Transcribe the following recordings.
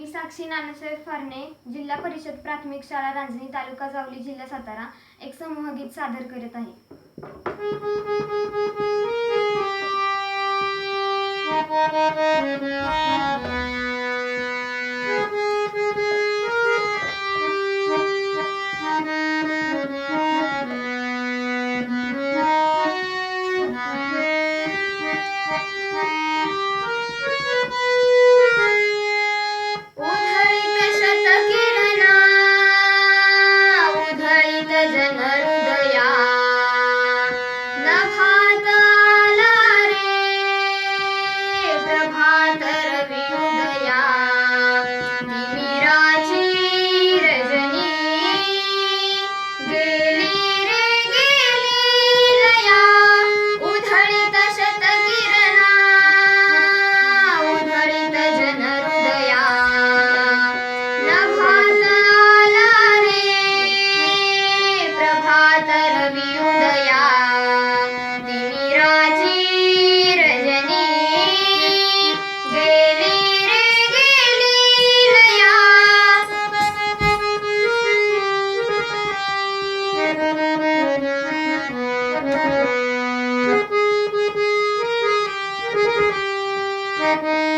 मी साक्षी नानासाहेब फारणे जिल्हा परिषद प्राथमिक शाळा रांजणी तालुका जावली जिल्हा सातारा एक समूह गीत सादर करत आहे.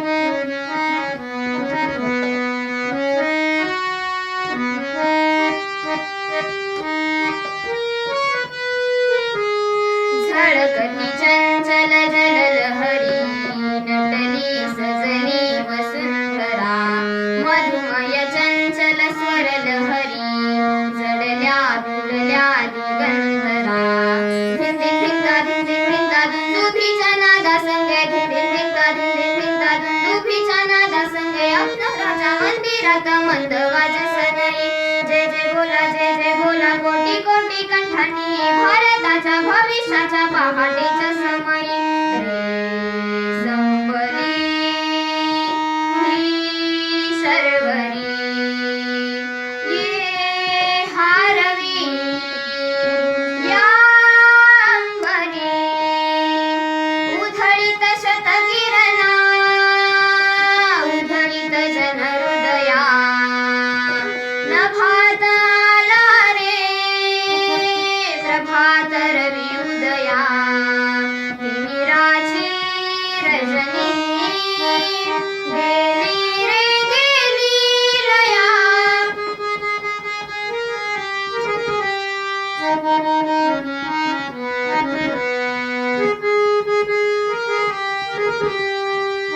Música जात मंद वाज सनई। जय जय बोला जय जय बोला कोटी कोटी कंठानी। भारताच्या भविष्याच्या बाबा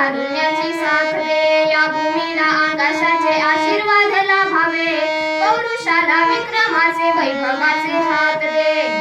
तारुण्याची साखरे या भूमीला आकाशाचे आशीर्वाद लाभावे. पौरुषाला विक्रमाचे वैभवाचे हात दे.